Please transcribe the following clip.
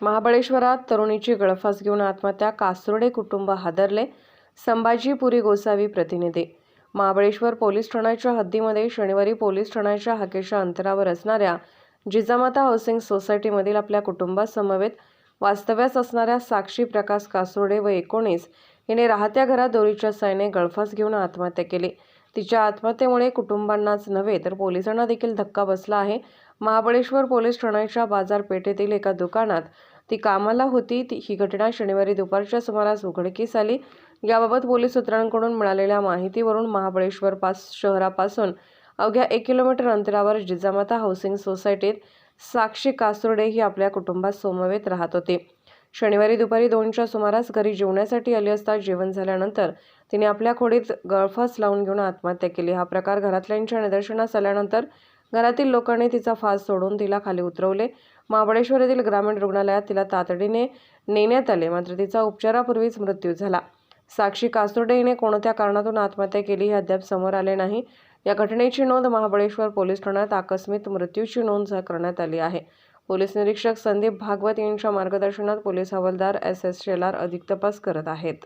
महाबळेश्वरात तरुणीची गळफास घेऊन आत्महत्या कासुर्डे कुटुंब हादरले संभाजीपुरी गोसावी प्रतिनिधी. महाबळेश्वर पोलीस ठाण्याच्या हद्दीमध्ये शनिवारी पोलीस ठाण्याच्या हाकेच्या अंतरावर असणाऱ्या जिजामाता हाऊसिंग सोसायटीमधील आपल्या कुटुंबासमवेत वास्तव्यास असणाऱ्या साक्षी प्रकाश कासुर्डे व एकोणीस हिने राहत्या घरात दोरीच्या सायने गळफास घेऊन आत्महत्या केली. तिच्या आत्महत्येमुळे कुटुंबांनाच नव्हे तर पोलिसांना देखील धक्का बसला आहे. महाबळेश्वर पोलीस ठाण्याच्या बाजारपेठेतील एका दुकानात ती कामाला होती. ती ही घटना शनिवारी दुपारच्या सुमारास उघडकीस आली. याबाबत पोलीस सूत्रांकडून मिळालेल्या माहितीवरून महाबळेश्वर पास शहरापासून अवघ्या एक किलोमीटर अंतरावर जिजामाता हाऊसिंग सोसायटीत साक्षी कासुर्डे ही आपल्या कुटुंबात सोमवेत राहत होती. शनिवारी दुपारी दोनच्या सुमारास घरी जेवण्यासाठी आली असता जेवण झाल्यानंतर तिने आपल्या खोडीत गळफास लावून घेऊन आत्महत्या केली. हा प्रकार घरातल्यांच्या निदर्शनास आल्यानंतर घरातील लोकांनी तिचा फास सोडून तिला खाली उतरवले. महाबळेश्वर येथील ग्रामीण रुग्णालयात तिला तातडीने नेण्यात आले मात्र तिचा उपचारापूर्वीच मृत्यू झाला. साक्षी कासुर्डे हिने कोणत्या कारणातून आत्महत्या केली हे अद्याप समोर आले नाही. या घटनेची नोंद महाबळेश्वर पोलीस ठाण्यात आकस्मिक मृत्यूची नोंद करण्यात आली आहे. पोलीस निरीक्षक संदीप भागवत यांच्या मार्गदर्शनात पोलीस हवालदार एस एस शेलार अधिक तपास करत आहेत.